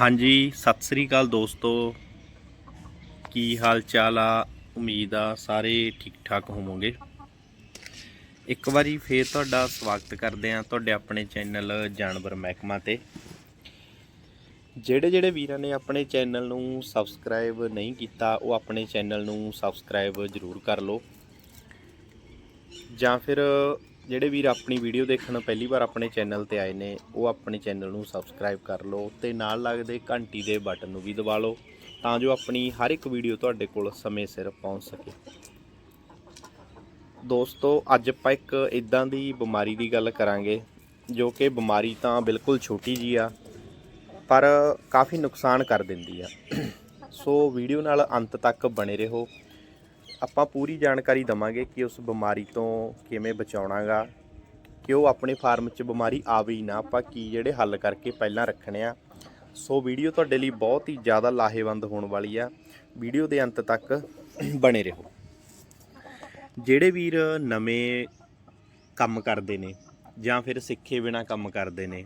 ਹਾਂਜੀ, ਸਤਿ ਸ੍ਰੀ ਅਕਾਲ ਦੋਸਤੋ। ਕੀ ਹਾਲ ਚਾਲ ਆ? ਉਮੀਦ ਆ ਸਾਰੇ ਠੀਕ ਠਾਕ ਹੋਵੋਗੇ। ਇੱਕ ਵਾਰੀ ਫੇਰ ਤੁਹਾਡਾ ਸਵਾਗਤ ਕਰਦੇ ਆ ਤੁਹਾਡੇ ਆਪਣੇ ਚੈਨਲ ਜਾਨਵਰ ਮਹਿਕਮਾ ਤੇ। ਜਿਹੜੇ ਜਿਹੜੇ ਵੀਰਾਂ ਨੇ ਆਪਣੇ ਚੈਨਲ ਨੂੰ ਸਬਸਕ੍ਰਾਈਬ ਨਹੀਂ ਕੀਤਾ, ਉਹ ਆਪਣੇ ਚੈਨਲ ਨੂੰ ਸਬਸਕ੍ਰਾਈਬ ਜ਼ਰੂਰ ਕਰ ਲਓ। ਜਾਂ ਫਿਰ ਜਿਹੜੇ ਵੀਰ ਆਪਣੀ ਵੀਡੀਓ ਦੇਖਣ ਪਹਿਲੀ ਵਾਰ ਆਪਣੇ ਚੈਨਲ ਤੇ ਆਏ ਨੇ, ਉਹ ਆਪਣੇ ਚੈਨਲ ਨੂੰ ਸਬਸਕ੍ਰਾਈਬ ਕਰ ਲਓ ਤੇ ਨਾਲ ਲੱਗਦੇ ਘੰਟੀ ਦੇ ਬਟਨ ਨੂੰ ਵੀ ਦਬਾ ਲਓ ਤਾਂ ਜੋ ਆਪਣੀ ਹਰ ਇੱਕ ਵੀਡੀਓ ਤੁਹਾਡੇ ਕੋਲ ਸਮੇਂ ਸਿਰ ਪਹੁੰਚ ਸਕੇ। ਦੋਸਤੋ, ਅੱਜ ਆਪਾਂ ਇੱਕ ਇਦਾਂ ਦੀ ਬਿਮਾਰੀ ਦੀ ਗੱਲ ਕਰਾਂਗੇ, ਜੋ ਕਿ ਬਿਮਾਰੀ ਤਾਂ ਬਿਲਕੁਲ ਛੋਟੀ ਜੀ ਆ, ਪਰ ਕਾਫੀ ਨੁਕਸਾਨ ਕਰ ਦਿੰਦੀ ਆ। ਸੋ ਵੀਡੀਓ ਨਾਲ ਅੰਤ ਤੱਕ ਬਣੇ ਰਹੋ। ਆਪਾਂ ਪੂਰੀ ਜਾਣਕਾਰੀ ਦਵਾਂਗੇ ਕਿ ਉਸ ਬਿਮਾਰੀ ਤੋਂ ਕਿਵੇਂ ਬਚਾਉਣਾਗਾ, ਕਿ ਉਹ ਆਪਣੇ ਫਾਰਮ 'ਚ ਬਿਮਾਰੀ ਆਵੇ ਹੀ ਨਾ, ਆਪਾਂ ਕੀ ਜਿਹੜੇ ਹੱਲ ਕਰਕੇ ਪਹਿਲਾਂ ਰੱਖਣੇ ਆ। ਸੋ ਵੀਡੀਓ ਤੁਹਾਡੇ ਲਈ ਬਹੁਤ ਹੀ ਜ਼ਿਆਦਾ ਲਾਹੇਵੰਦ ਹੋਣ ਵਾਲੀ ਆ। ਵੀਡੀਓ ਦੇ ਅੰਤ ਤੱਕ ਬਣੇ ਰਹੋ। ਜਿਹੜੇ ਵੀਰ ਨਵੇਂ ਕੰਮ ਕਰਦੇ ਨੇ ਜਾਂ ਫਿਰ ਸਿੱਖੇ ਬਿਨਾ ਕੰਮ ਕਰਦੇ ਨੇ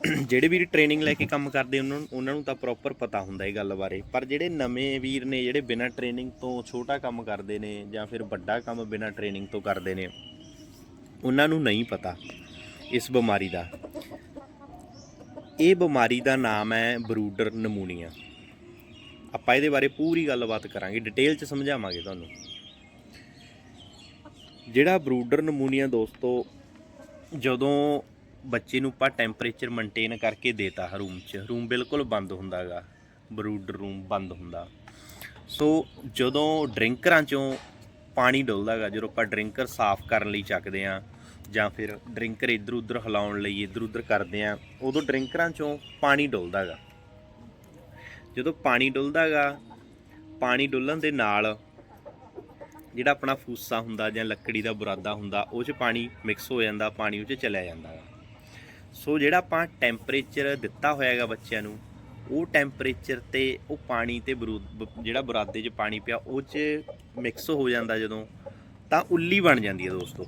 ਜਿਹੜੇ ਵੀਰ ਟ੍ਰੇਨਿੰਗ ਲੈ ਕੇ ਕੰਮ ਕਰਦੇ ਉਹਨਾਂ ਨੂੰ ਉਹਨਾਂ ਨੂੰ ਤਾਂ ਪ੍ਰੋਪਰ ਪਤਾ ਹੁੰਦਾ ਇਹ ਗੱਲ ਬਾਰੇ। ਪਰ ਜਿਹੜੇ ਨਵੇਂ ਵੀਰ ਨੇ, ਜਿਹੜੇ ਬਿਨਾਂ ਟ੍ਰੇਨਿੰਗ ਤੋਂ ਛੋਟਾ ਕੰਮ ਕਰਦੇ ਨੇ ਜਾਂ ਫਿਰ ਵੱਡਾ ਕੰਮ ਬਿਨਾਂ ਟ੍ਰੇਨਿੰਗ ਤੋਂ ਕਰਦੇ ਨੇ, ਉਹਨਾਂ ਨੂੰ ਨਹੀਂ ਪਤਾ ਇਸ ਬਿਮਾਰੀ ਦਾ। ਇਹ ਬਿਮਾਰੀ ਦਾ ਨਾਮ ਹੈ ਬਰੂਡਰ ਨਮੂਨੀਆ। ਆਪਾਂ ਇਹਦੇ ਬਾਰੇ ਪੂਰੀ ਗੱਲਬਾਤ ਕਰਾਂਗੇ ਡਿਟੇਲ ਚ ਸਮਝਾਵਾਂਗੇ ਤੁਹਾਨੂੰ। ਜਿਹੜਾ ਬਰੂਡਰ ਨਮੂਨੀਆ ਦੋਸਤੋ, ਜਦੋਂ ਬੱਚੇ ਨੂੰ ਆਪਾਂ ਟੈਂਪਰੇਚਰ ਮੇਨਟੇਨ ਕਰਕੇ ਦੇਤਾ ਰੂਮ 'ਚ। ਰੂਮ ਬਿਲਕੁਲ ਬੰਦ ਹੁੰਦਾਗਾ। ਬਰੂਡ ਰੂਮ ਬੰਦ ਹੁੰਦਾ। ਸੋ ਜਦੋਂ ਡਰਿੰਕਰਾਂ 'ਚੋਂ ਪਾਣੀ ਡੁੱਲਦਾਗਾ, ਜਦੋਂ ਆਪਾਂ ਡਰਿੰਕਰ ਸਾਫ਼ ਕਰਨ ਲਈ ਚੱਕਦੇ ਆ, ਜਾਂ ਫਿਰ ਡਰਿੰਕਰ ਇੱਧਰ ਉੱਧਰ ਹਿਲਾਉਣ ਲਈ ਇੱਧਰ ਉੱਧਰ ਕਰਦੇ ਆ, ਉਦੋਂ ਡਰਿੰਕਰਾਂ 'ਚੋਂ ਪਾਣੀ ਡੁੱਲਦਾਗਾ। ਜਦੋਂ ਪਾਣੀ ਡੁੱਲਦਾਗਾ, ਪਾਣੀ ਡੁੱਲਣ ਦੇ ਨਾਲ ਜਿਹੜਾ ਆਪਣਾ ਫੂਸਾ ਹੁੰਦਾ ਜਾਂ ਲੱਕੜੀ ਦਾ ਬੁਰਾਦਾ ਹੁੰਦਾ, ਉਹ 'ਚ ਪਾਣੀ ਮਿਕਸ ਹੋ ਜਾਂਦਾ, ਪਾਣੀ ਉਹ 'ਚ ਚਲਿਆ ਜਾਂਦਾ ਹੈ ਸੋ ਜਿਹੜਾ ਆਪਾਂ ਟੈਂਪਰੇਚਰ ਦਿੱਤਾ ਹੋਇਆ ਹੈਗਾ ਬੱਚਿਆਂ ਨੂੰ, ਉਹ ਟੈਂਪਰੇਚਰ ਤੇ ਉਹ ਪਾਣੀ ਤੇ ਬਰੂ- ਬ- ਜਿਹੜਾ ਬਰਾਦੇ 'ਚ ਪਾਣੀ ਪਿਆ, ਉਹ 'ਚ ਮਿਕਸ ਹੋ ਜਾਂਦਾ ਜਦੋਂ, ਤਾਂ ਉੱਲੀ ਬਣ ਜਾਂਦੀ ਹੈ ਦੋਸਤੋ।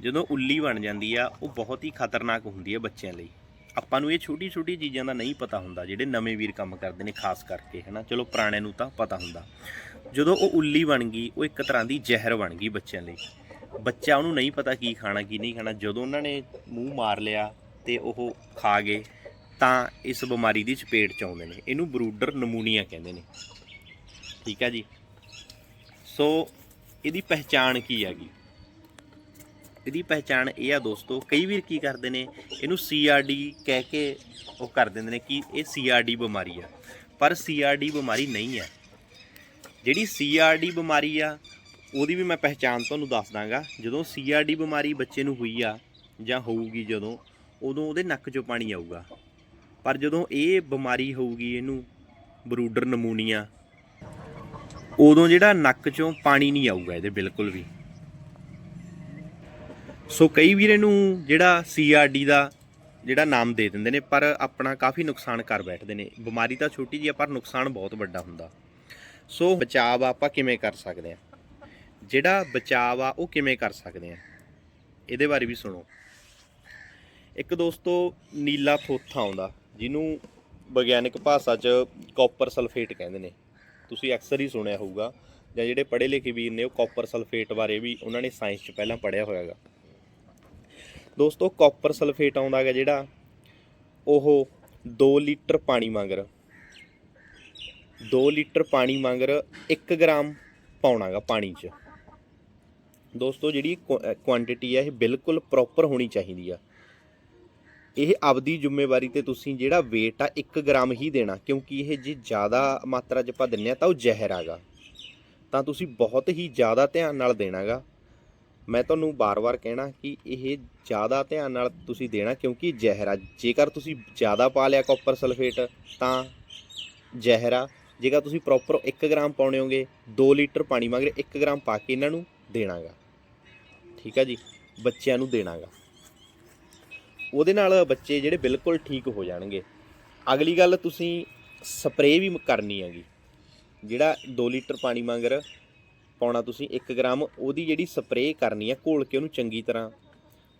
ਜਦੋਂ ਉੱਲੀ ਬਣ ਜਾਂਦੀ ਆ, ਉਹ ਬਹੁਤ ਹੀ ਖਤਰਨਾਕ ਹੁੰਦੀ ਹੈ ਬੱਚਿਆਂ ਲਈ। ਆਪਾਂ ਨੂੰ ਇਹ ਛੋਟੀ ਛੋਟੀ ਚੀਜ਼ਾਂ ਦਾ ਨਹੀਂ ਪਤਾ ਹੁੰਦਾ, ਜਿਹੜੇ ਨਵੇਂ ਵੀਰ ਕੰਮ ਕਰਦੇ ਨੇ, ਖਾਸ ਕਰਕੇ, ਹਨਾ? ਚਲੋ ਪੁਰਾਣਿਆਂ ਨੂੰ ਤਾਂ ਪਤਾ ਹੁੰਦਾ। ਜਦੋਂ ਉਹ ਉੱਲੀ ਬਣ ਗਈ, ਉਹ ਇੱਕ ਤਰ੍ਹਾਂ ਦੀ ਜ਼ਹਿਰ ਬਣ ਗਈ ਬੱਚਿਆਂ ਲਈ। ਬੱਚਾ ਉਹਨੂੰ ਨਹੀਂ ਪਤਾ ਕੀ ਖਾਣਾ, ਕੀ ਨਹੀਂ ਖਾਣਾ। ਜਦੋਂ ਉਹਨਾਂ ਨੇ ਮੂੰਹ ਮਾਰ ਲਿਆ ਤੇ ਉਹ ਖਾ ਗਏ, ਤਾਂ ਇਸ ਬਿਮਾਰੀ ਦੀ ਚਪੇਟ ਚ ਆਉਂਦੇ ਨੇ। ਇਹਨੂੰ ਬਰੂਡਰ ਨਮੂਨੀਆ ਕਹਿੰਦੇ ਨੇ। ਠੀਕ ਹੈ ਜੀ? ਸੋ ਇਹਦੀ ਪਹਿਚਾਣ ਕੀ ਹੈਗੀ ਇਹਦੀ ਪਹਿਚਾਣ ਇਹ ਆ ਦੋਸਤੋ, ਕਈ ਵੀਰ ਕੀ ਕਰਦੇ ਨੇ, ਇਹਨੂੰ ਸੀਆਰਡੀ ਕਹਿ ਕੇ ਉਹ ਕਰ ਦਿੰਦੇ ਨੇ ਕਿ ਇਹ ਸੀਆਰਡੀ ਬਿਮਾਰੀ ਆ। ਪਰ ਸੀਆਰਡੀ ਬਿਮਾਰੀ ਨਹੀਂ ਹੈ ਜਿਹੜੀ ਸੀਆਰਡੀ ਬਿਮਾਰੀ ਆ ਉਹਦੀ ਵੀ ਮੈਂ ਪਹਿਚਾਣ ਤੁਹਾਨੂੰ ਦੱਸ ਦਾਂਗਾ, ਜਦੋਂ ਸੀਆਰਡੀ ਬਿਮਾਰੀ ਬੱਚੇ ਨੂੰ ਹੋਈ ਆ, ਜਾਂ ਹੋਊਗੀ ਜਦੋਂ, ਉਦੋਂ ਉਹਦੇ ਨੱਕ 'ਚੋਂ ਪਾਣੀ ਆਊਗਾ। ਪਰ ਜਦੋਂ ਇਹ ਬਿਮਾਰੀ ਹੋਊਗੀ ਇਹਨੂੰ, ਬਰੂਡਰ ਨਮੂਨੀਆ, ਉਦੋਂ ਜਿਹੜਾ ਨੱਕ 'ਚੋਂ ਪਾਣੀ ਨਹੀਂ ਆਊਗਾ ਇਹਦੇ ਬਿਲਕੁਲ ਵੀ। ਸੋ ਕਈ ਵੀਰ ਇਹਨੂੰ ਜਿਹੜਾ ਸੀਆਰਡੀ ਦਾ ਜਿਹੜਾ ਨਾਮ ਦੇ ਦਿੰਦੇ ਨੇ, ਪਰ ਆਪਣਾ ਕਾਫੀ ਨੁਕਸਾਨ ਕਰ ਬੈਠਦੇ ਨੇ। ਬਿਮਾਰੀ ਤਾਂ ਛੋਟੀ ਜੀ ਆ, ਪਰ ਨੁਕਸਾਨ ਬਹੁਤ ਵੱਡਾ ਹੁੰਦਾ। ਸੋ ਬਚਾਅ ਆਪਾਂ ਕਿਵੇਂ ਕਰ ਸਕਦੇ ਆ? ਜਿਹੜਾ ਬਚਾਅ ਆ, ਉਹ ਕਿਵੇਂ ਕਰ ਸਕਦੇ ਆ? ਇਹਦੇ ਬਾਰੇ ਵੀ ਸੁਣੋ। ਇੱਕ ਦੋਸਤੋ, ਨੀਲਾ ਥੋਥਾ ਆਉਂਦਾ, ਜਿਹਨੂੰ ਵਿਗਿਆਨਕ ਭਾਸ਼ਾ 'ਚ ਕਾਪਰ ਸਲਫੇਟ ਕਹਿੰਦੇ ਨੇ। ਤੁਸੀਂ ਅਕਸਰ ਹੀ ਸੁਣਿਆ ਹੋਊਗਾ, ਜਾਂ ਜਿਹੜੇ ਪੜ੍ਹੇ ਲਿਖੇ ਵੀਰ ਨੇ, ਉਹ ਕਾਪਰ ਸਲਫੇਟ ਬਾਰੇ ਵੀ ਉਹਨਾਂ ਨੇ ਸਾਇੰਸ 'ਚ ਪਹਿਲਾਂ ਪੜ੍ਹਿਆ ਹੋਇਆਗਾ ਦੋਸਤੋ ਕਾਪਰ ਸਲਫੇਟ ਆਉਂਦਾ ਹੈਗਾ ਜਿਹੜਾ, ਉਹ 2 ਲੀਟਰ ਪਾਣੀ ਮੰਗਰ 2 ਲੀਟਰ ਪਾਣੀ ਮੰਗਰ 1 ਗ੍ਰਾਮ ਪਾਉਣਾਗਾ ਪਾਣੀ 'ਚ। ਦੋਸਤੋ, ਜਿਹੜੀ ਕੁਆਂਟੀਟੀ ਹੈ ਇਹ ਬਿਲਕੁਲ ਪ੍ਰੋਪਰ ਹੋਣੀ ਚਾਹੀਦੀ ਆ। ਇਹ ਆਪਦੀ ਜ਼ਿੰਮੇਵਾਰੀ ਤੇ ਤੁਸੀਂ ਜਿਹੜਾ weight ਆ 1 ਗ੍ਰਾਮ ਹੀ ਦੇਣਾ, ਕਿਉਂਕਿ ਇਹ ਜੇ ਜ਼ਿਆਦਾ ਮਾਤਰਾ 'ਚ ਆਪਾਂ ਦਿੰਨੇ ਆ, ਤਾਂ ਉਹ ਜ਼ਹਿਰ ਆਗਾ ਤਾਂ ਤੁਸੀਂ ਬਹੁਤ ਹੀ ਜ਼ਿਆਦਾ ਧਿਆਨ ਨਾਲ ਦੇਣਾਗਾ ਮੈਂ ਤੁਹਾਨੂੰ ਬਾਰ-ਬਾਰ ਕਹਿਣਾ ਕਿ ਇਹ ਜ਼ਿਆਦਾ ਧਿਆਨ ਨਾਲ ਤੁਸੀਂ ਦੇਣਾ, ਕਿਉਂਕਿ ਜ਼ਹਿਰ ਆ। ਜੇਕਰ ਤੁਸੀਂ ਜ਼ਿਆਦਾ ਪਾ ਲਿਆ ਕਾਪਰ ਸਲਫੇਟ ਤਾਂ ਜ਼ਹਿਰ ਆ। ਜੇਕਰ ਤੁਸੀਂ ਪ੍ਰੋਪਰ 1 ਗ੍ਰਾਮ ਪਾਉਣੇ ਹੋਗੇ 2 ਲੀਟਰ ਪਾਣੀ ਮਗਰ 1 ਗ੍ਰਾਮ ਪਾ ਕੇ ਇਹਨਾਂ ਨੂੰ ਦੇਣਾਗਾ। ਠੀਕ ਆ ਜੀ? ਬੱਚਿਆਂ ਨੂੰ ਦੇਣਾਗਾ। ਉਹਦੇ ਨਾਲ ਬੱਚੇ ਜਿਹੜੇ ਬਿਲਕੁਲ ਠੀਕ ਹੋ ਜਾਣਗੇ। ਅਗਲੀ ਗੱਲ ਤੁਸੀਂ ਸਪਰੇਅ ਵੀ ਕਰਨੀ ਹੈਗੀ। ਜਿਹੜਾ 2 ਲੀਟਰ ਪਾਣੀ ਮਗਰ ਪਾਉਣਾ ਤੁਸੀਂ 1 ਗ੍ਰਾਮ, ਉਹਦੀ ਜਿਹੜੀ ਸਪਰੇਅ ਕਰਨੀ ਹੈ ਘੋਲ ਕੇ ਉਹਨੂੰ ਚੰਗੀ ਤਰ੍ਹਾਂ।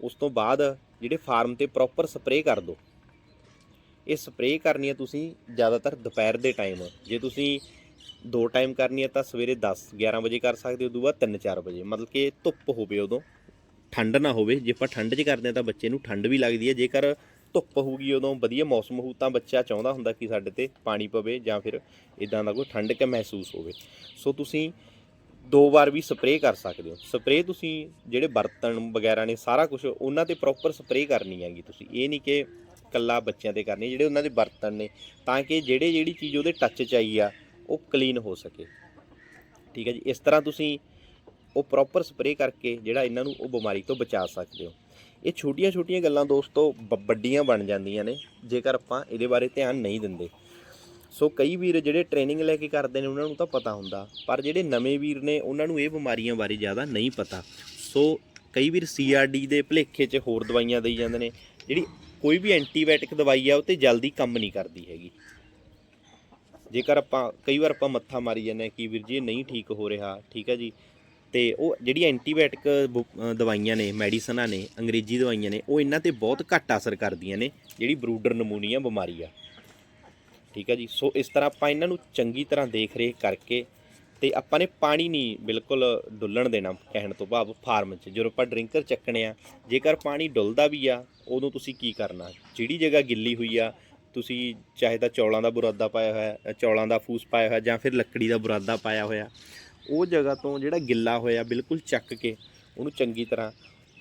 ਉਸ ਤੋਂ ਬਾਅਦ ਜਿਹੜੇ ਫਾਰਮ ਤੇ ਪ੍ਰੋਪਰ ਸਪਰੇਅ ਕਰ ਦਿਓ ਇਹ ਸਪਰੇਅ ਕਰਨੀ ਹੈ ਤੁਸੀਂ ਜ਼ਿਆਦਾਤਰ ਦੁਪਹਿਰ ਦੇ ਟਾਈਮ। ਜੇ ਤੁਸੀਂ ਦੋ ਟਾਈਮ ਕਰਨੀ ਹੈ ਤਾਂ ਸਵੇਰੇ 10 11 ਵਜੇ ਕਰ ਸਕਦੇ ਹੋ, ਉਦੋਂ ਬਾਅਦ 3 4 ਵਜੇ। ਮਤਲਬ ਕਿ ਧੁੱਪ ਹੋਵੇ ਉਦੋਂ, ਠੰਡ ਨਾ ਹੋਵੇ। ਜੇ ਆਪਾਂ ਠੰਡ 'ਚ ਕਰਦੇ ਹਾਂ ਤਾਂ ਬੱਚੇ ਨੂੰ ਠੰਡ ਵੀ ਲੱਗਦੀ ਹੈ। ਜੇਕਰ ਧੁੱਪ ਹੋਊਗੀ ਉਦੋਂ ਵਧੀਆ ਮੌਸਮ ਹੋਊ ਤਾਂ ਬੱਚਾ ਚਾਹੁੰਦਾ ਹੁੰਦਾ ਕਿ ਸਾਡੇ ਤੇ ਪਾਣੀ ਪਵੇ ਜਾਂ ਫਿਰ ਇਦਾਂ ਦਾ ਕੋਈ ਠੰਡ ਕਿ ਮਹਿਸੂਸ ਹੋਵੇ। ਸੋ ਤੁਸੀਂ ਦੋ ਵਾਰ ਵੀ ਸਪਰੇਅ ਕਰ ਸਕਦੇ ਹੋ। ਸਪਰੇਅ ਤੁਸੀਂ ਜਿਹੜੇ ਬਰਤਨ ਵਗੈਰਾ ਨੇ ਸਾਰਾ ਕੁਝ ਉਹਨਾਂ ਤੇ ਪ੍ਰੋਪਰ ਸਪਰੇਅ ਕਰਨੀ ਹੈਗੀ ਤੁਸੀਂ। ਇਹ ਨਹੀਂ ਕਿ ਕੱਲਾ ਬੱਚਿਆਂ ਤੇ ਕਰਨੀ, ਜਿਹੜੇ ਉਹਨਾਂ ਦੇ ਬਰਤਨ ਨੇ। ਤਾਂ ਕਿ ਜਿਹੜੇ ਜਿਹੜੀ ਚੀਜ਼ ਉਹਦੇ ਟੱਚ 'ਚ ਆਈ ਆ ਉਹ ਕਲੀਨ ਹੋ ਸਕੇ। ਠੀਕ ਹੈ ਜੀ? ਇਸ ਤਰ੍ਹਾਂ ਤੁਸੀਂ ਉਹ ਪ੍ਰੋਪਰ ਸਪਰੇਅ ਕਰਕੇ ਜਿਹੜਾ ਇਹਨਾਂ ਨੂੰ ਉਹ ਬਿਮਾਰੀ ਤੋਂ ਬਚਾ ਸਕਦੇ ਹੋ। ਇਹ ਛੋਟੀਆਂ-ਛੋਟੀਆਂ ਗੱਲਾਂ ਦੋਸਤੋ ਬ- ਵੱਡੀਆਂ ਬਣ ਜਾਂਦੀਆਂ ਨੇ, ਜੇਕਰ ਆਪਾਂ ਇਹਦੇ ਬਾਰੇ ਧਿਆਨ ਨਹੀਂ ਦਿੰਦੇ। ਸੋ ਕਈ ਵੀਰ ਜਿਹੜੇ ਟ੍ਰੇਨਿੰਗ ਲੈ ਕੇ ਕਰਦੇ ਨੇ, ਉਹਨਾਂ ਨੂੰ ਤਾਂ ਪਤਾ ਹੁੰਦਾ, ਪਰ ਜਿਹੜੇ ਨਵੇਂ ਵੀਰ ਨੇ, ਉਹਨਾਂ ਨੂੰ ਇਹ ਬਿਮਾਰੀਆਂ ਬਾਰੇ ਜ਼ਿਆਦਾ ਨਹੀਂ ਪਤਾ। ਸੋ ਕਈ ਵੀਰ ਸੀਆਰਡੀ ਦੇ ਭਲੇਖੇ 'ਚ ਹੋਰ ਦਵਾਈਆਂ ਦੇਈ ਜਾਂਦੇ ਨੇ, ਜਿਹੜੀ ਕੋਈ ਵੀ ਐਂਟੀਬਾਇਓਟਿਕ ਦਵਾਈ ਆ, ਉਹ ਤੇ ਜਲਦੀ ਕੰਮ ਨਹੀਂ ਕਰਦੀ ਹੈਗੀ। ਜੇਕਰ ਆਪਾਂ, ਕਈ ਵਾਰ ਆਪਾਂ ਮੱਥਾ ਮਾਰੀ ਜਾਂਦੇ ਹਾਂ ਕਿ ਵੀਰ ਜੀ ਇਹ ਨਹੀਂ ਠੀਕ ਹੋ ਰਿਹਾ, ਠੀਕ ਹੈ ਜੀ। ਤੇ ਉਹ ਜਿਹੜੀ ਐਂਟੀਬਾਇਓਟਿਕ ਬੁ- ਦਵਾਈਆਂ ਨੇ, ਮੈਡੀਸਨਾਂ ਨੇ, ਅੰਗਰੇਜ਼ੀ ਦਵਾਈਆਂ ਨੇ, ਉਹ ਇਹਨਾਂ ਤੇ ਬਹੁਤ ਘੱਟ ਅਸਰ ਕਰਦੀਆਂ ਨੇ, ਜਿਹੜੀ ਬਰੂਡਰ ਨਮੂਨੀਆ ਬਿਮਾਰੀ ਆ। ਠੀਕ ਹੈ ਜੀ, ਸੋ ਇਸ ਤਰ੍ਹਾਂ ਆਪਾਂ ਇਹਨਾਂ ਨੂੰ ਚੰਗੀ ਤਰ੍ਹਾਂ ਦੇਖ ਰੇਖ ਕਰਕੇ ਤੇ ਆਪਾਂ ਨੇ ਪਾਣੀ ਨਹੀਂ ਬਿਲਕੁਲ ਡੁੱਲਣ ਦੇਣਾ ਕਹਿਣ ਤੋਂ ਭਾਵ ਫਾਰਮ 'ਚ। ਜਦੋਂ ਆਪਾਂ ਡਰਿੰਕਰ ਚੱਕਣੇ ਆ, ਜੇਕਰ ਪਾਣੀ ਡੁੱਲਦਾ ਵੀ ਆ, ਉਦੋਂ ਤੁਸੀਂ ਕੀ ਕਰਨਾ? ਜਿਹੜੀ ਜਗ੍ਹਾ ਗਿੱਲੀ ਹੋਈ ਆ ਤੁਸੀਂ ਚਾਹੇ ਤਾਂ ਚੌਲਾਂ ਦਾ ਬੁਰਾਦਾ ਪਾਇਆ ਹੋਇਆ ਚੌਲਾਂ ਦਾ ਫੂਸ ਪਾਇਆ ਹੋਇਆ ਜਾਂ ਫਿਰ ਲੱਕੜੀ ਦਾ ਬੁਰਾਦਾ ਪਾਇਆ ਹੋਇਆ, ਉਹ ਜਗ੍ਹਾ ਤੋਂ ਜਿਹੜਾ ਗਿੱਲਾ ਹੋਇਆ ਬਿਲਕੁਲ ਚੱਕ ਕੇ ਉਹਨੂੰ ਚੰਗੀ ਤਰ੍ਹਾਂ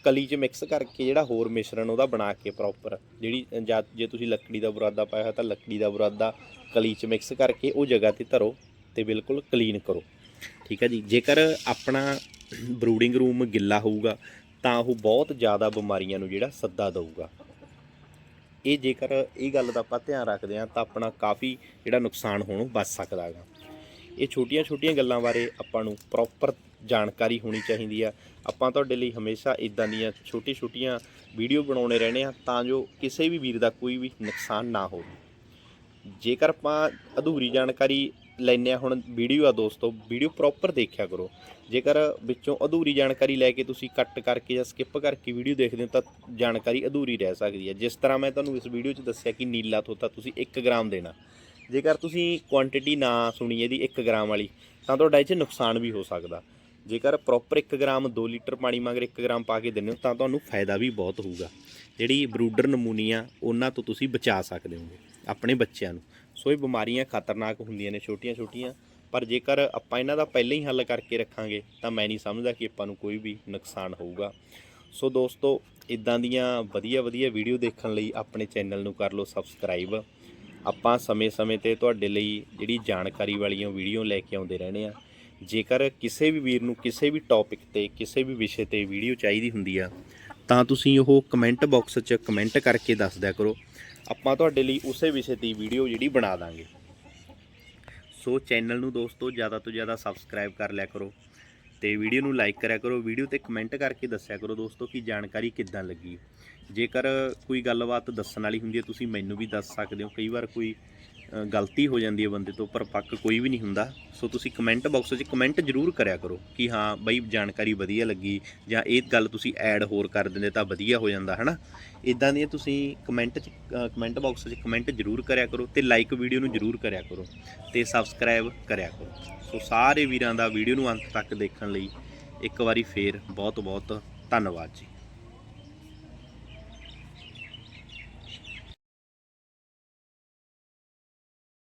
ਕਲੀ 'ਚ ਮਿਕਸ ਕਰਕੇ ਜਿਹੜਾ ਹੋਰ ਮਿਸ਼ਰਣ ਉਹਦਾ ਬਣਾ ਕੇ ਪ੍ਰੋਪਰ ਜਿਹੜੀ ਜਾਂ ਜੇ ਤੁਸੀਂ ਲੱਕੜੀ ਦਾ ਬੁਰਾਦਾ ਪਾਇਆ ਹੋਇਆ ਤਾਂ ਲੱਕੜੀ ਦਾ ਬੁਰਾਦਾ ਕਲੀ 'ਚ ਮਿਕਸ ਕਰਕੇ ਉਹ ਜਗ੍ਹਾ ਤੇ ਧਰੋ ਤੇ ਬਿਲਕੁਲ ਕਲੀਨ ਕਰੋ। ਠੀਕ ਹੈ ਜੀ? ਜੇਕਰ ਆਪਣਾ ਬਰੂਡਿੰਗ ਰੂਮ ਗਿੱਲਾ ਹੋਊਗਾ ਤਾਂ ਉਹ ਬਹੁਤ ਜ਼ਿਆਦਾ ਬਿਮਾਰੀਆਂ ਨੂੰ ਜਿਹੜਾ ਸੱਦਾ ਦੇਊਗਾ। ਇਹ ਜੇਕਰ ਇਹ ਗੱਲ ਦਾ ਆਪਾਂ ਧਿਆਨ ਰੱਖਦੇ ਹਾਂ ਤਾਂ ਆਪਣਾ ਕਾਫੀ ਜਿਹੜਾ ਨੁਕਸਾਨ ਹੋਣੋਂ ਬਚ ਸਕਦਾ ਹੈਗਾ। ਇਹ ਛੋਟੀਆਂ-ਛੋਟੀਆਂ ਗੱਲਾਂ ਬਾਰੇ ਆਪਾਂ ਨੂੰ ਪ੍ਰੋਪਰ ਜਾਣਕਾਰੀ ਹੋਣੀ ਚਾਹੀਦੀ ਆ। ਆਪਾਂ ਤੁਹਾਡੇ ਲਈ ਹਮੇਸ਼ਾ ਇਦਾਂ ਦੀਆਂ ਛੋਟੀ-ਛੋਟੀਆਂ ਵੀਡੀਓ ਬਣਾਉਣੇ ਰਹਿਣੇ ਆ ਤਾਂ ਜੋ ਕਿਸੇ ਵੀ ਵੀਰ ਦਾ ਕੋਈ ਵੀ ਨੁਕਸਾਨ ਨਾ ਹੋਵੇ। ਜੇਕਰ ਆਪਾਂ ਅਧੂਰੀ ਜਾਣਕਾਰੀ ਲੈਂਦੇ ਹਾਂ ਹੁਣ ਵੀਡੀਓ ਆ ਦੋਸਤੋ, ਵੀਡੀਓ ਪ੍ਰੋਪਰ ਦੇਖਿਆ ਕਰੋ। ਜੇਕਰ ਵਿੱਚੋਂ ਅਧੂਰੀ ਜਾਣਕਾਰੀ ਲੈ ਕੇ ਤੁਸੀਂ ਕੱਟ ਕਰਕੇ ਜਾਂ ਸਕਿਪ ਕਰਕੇ ਵੀਡੀਓ ਦੇਖਦੇ ਹੋ ਤਾਂ ਜਾਣਕਾਰੀ ਅਧੂਰੀ ਰਹਿ ਸਕਦੀ ਹੈ। ਜਿਸ ਤਰ੍ਹਾਂ ਮੈਂ ਤੁਹਾਨੂੰ ਇਸ ਵੀਡੀਓ 'ਚ ਦੱਸਿਆ ਕਿ ਨੀਲਾ ਤੋਤਾ ਤੁਸੀਂ 1 ਗ੍ਰਾਮ ਦੇਣਾ। ਜੇਕਰ ਤੁਸੀਂ ਕੁਆਂਟੀਟੀ ਨਾ ਸੁਣੀ ਇਹਦੀ 1 ਗ੍ਰਾਮ ਵਾਲੀ, ਤਾਂ ਤੁਹਾਡਾ ਇਹ 'ਚ ਨੁਕਸਾਨ ਵੀ ਹੋ ਸਕਦਾ। ਜੇਕਰ ਪ੍ਰੋਪਰ 1 ਗ੍ਰਾਮ 2 ਲੀਟਰ ਪਾਣੀ ਮਗਰ 1 ਗ੍ਰਾਮ ਪਾ ਕੇ ਦਿੰਦੇ ਹੋ, ਤਾਂ ਤੁਹਾਨੂੰ ਫਾਇਦਾ ਵੀ ਬਹੁਤ ਹੋਊਗਾ। ਜਿਹੜੀ ਬਰੂਡਰ ਨਮੂਨੀਆ, ਉਹਨਾਂ ਤੋਂ ਤੁਸੀਂ ਬਚਾ ਸਕਦੇ ਹੋਗੇ, ਆਪਣੇ ਬੱਚਿਆਂ ਨੂੰ। ਸੋ ਇਹ ਬਿਮਾਰੀਆਂ ਖਤਰਨਾਕ ਹੁੰਦੀਆਂ ਨੇ ਛੋਟੀਆਂ-ਛੋਟੀਆਂ, ਪਰ ਜੇਕਰ ਆਪਾਂ ਇਹਨਾਂ ਦਾ ਪਹਿਲਾਂ ਹੀ ਹੱਲ ਕਰਕੇ ਰੱਖਾਂਗੇ, ਤਾਂ ਮੈਂ ਨਹੀਂ ਸਮਝਦਾ ਕਿ ਆਪਾਂ ਨੂੰ ਕੋਈ ਵੀ ਨੁਕਸਾਨ ਹੋਊਗਾ। ਸੋ ਦੋਸਤੋ ਇਦਾਂ ਦੀਆਂ ਵਧੀਆ-ਵਧੀਆ ਵੀਡੀਓ ਦੇਖਣ ਲਈ ਆਪਣੇ ਚੈਨਲ ਨੂੰ ਕਰ ਲਓ ਸਬਸਕ੍ਰਾਈਬ। ਆਪਾਂ ਸਮੇਂ-ਸਮੇਂ ਤੇ ਤੁਹਾਡੇ ਲਈ ਜਿਹੜੀ ਜਾਣਕਾਰੀ ਵਾਲੀਆਂ ਵੀਡੀਓ ਲੈ ਕੇ ਆਉਂਦੇ ਰਹਿੰਦੇ ਆ ਜੇਕਰ ਕਿਸੇ ਵੀ ਵੀਰ ਨੂੰ ਕਿਸੇ ਵੀ ਟੌਪਿਕ ਤੇ, ਕਿਸੇ ਵੀ ਵਿਸ਼ੇ ਤੇ ਵੀਡੀਓ ਚਾਹੀਦੀ ਹੁੰਦੀ ਆ, ਤਾਂ ਤੁਸੀਂ ਉਹ ਕਮੈਂਟ ਬਾਕਸ 'ਚ ਕਮੈਂਟ ਕਰਕੇ ਦੱਸ ਦਿਆ ਕਰੋ। ਆਪਾਂ ਤੁਹਾਡੇ ਲਈ ਉਸੇ ਵਿਸ਼ੇ ਤੇ ਵੀਡੀਓ ਜਿਹੜੀ ਬਣਾ ਦਾਂਗੇ। ਸੋ ਚੈਨਲ ਨੂੰ ਦੋਸਤੋ, ਜ਼ਿਆਦਾ ਤੋਂ ਜ਼ਿਆਦਾ ਸਬਸਕ੍ਰਾਈਬ ਕਰ ਲਿਆ ਕਰੋ ਤੇ ਵੀਡੀਓ ਨੂੰ ਲਾਈਕ ਕਰਿਆ ਕਰੋ। ਵੀਡੀਓ ਤੇ ਕਮੈਂਟ ਕਰਕੇ ਦੱਸਿਆ ਕਰੋ ਦੋਸਤੋ ਕਿ ਜਾਣਕਾਰੀ ਕਿੱਦਾਂ ਲੱਗੀ। ਜੇਕਰ ਕੋਈ ਗੱਲਬਾਤ ਦੱਸਣ ਵਾਲੀ ਹੁੰਦੀ ਹੈ, ਤੁਸੀਂ ਮੈਨੂੰ ਵੀ ਦੱਸ ਸਕਦੇ ਹੋ। ਕਈ ਵਾਰ ਕੋਈ ਗਲਤੀ ਹੋ ਜਾਂਦੀ ਹੈ ਬੰਦੇ ਤੋਂ, ਪਰ ਪੱਕ ਕੋਈ ਵੀ ਨਹੀਂ ਹੁੰਦਾ। ਸੋ ਤੁਸੀਂ ਕਮੈਂਟ ਬਾਕਸ 'ਚ ਕਮੈਂਟ ਜ਼ਰੂਰ ਕਰਿਆ ਕਰੋ ਕਿ ਹਾਂ, ਬਈ ਜਾਣਕਾਰੀ ਵਧੀਆ ਲੱਗੀ ਜਾਂ ਇਹ ਗੱਲ ਤੁਸੀਂ ਐਡ ਹੋਰ ਕਰ ਦਿੰਦੇ ਤਾਂ ਵਧੀਆ ਹੋ ਜਾਂਦਾ, ਹਨਾ? ਇਦਾਂ ਦੀਆਂ ਤੁਸੀਂ ਕਮੈਂਟ 'ਚ ਕਮੈਂਟ ਬਾਕਸ 'ਚ ਕਮੈਂਟ ਜ਼ਰੂਰ ਕਰਿਆ ਕਰੋ ਤੇ ਲਾਈਕ ਵੀਡੀਓ ਨੂੰ ਜ਼ਰੂਰ ਕਰਿਆ ਕਰੋ ਤੇ ਸਬਸਕ੍ਰਾਈਬ ਕਰਿਆ ਕਰੋ। ਸੋ ਸਾਰੇ ਵੀਰਾਂ ਦਾ ਵੀਡੀਓ ਨੂੰ ਅੰਤ ਤੱਕ ਦੇਖਣ ਲਈ ਇੱਕ ਵਾਰੀ ਫੇਰ ਬਹੁਤ ਬਹੁਤ ਧੰਨਵਾਦ ਜੀ।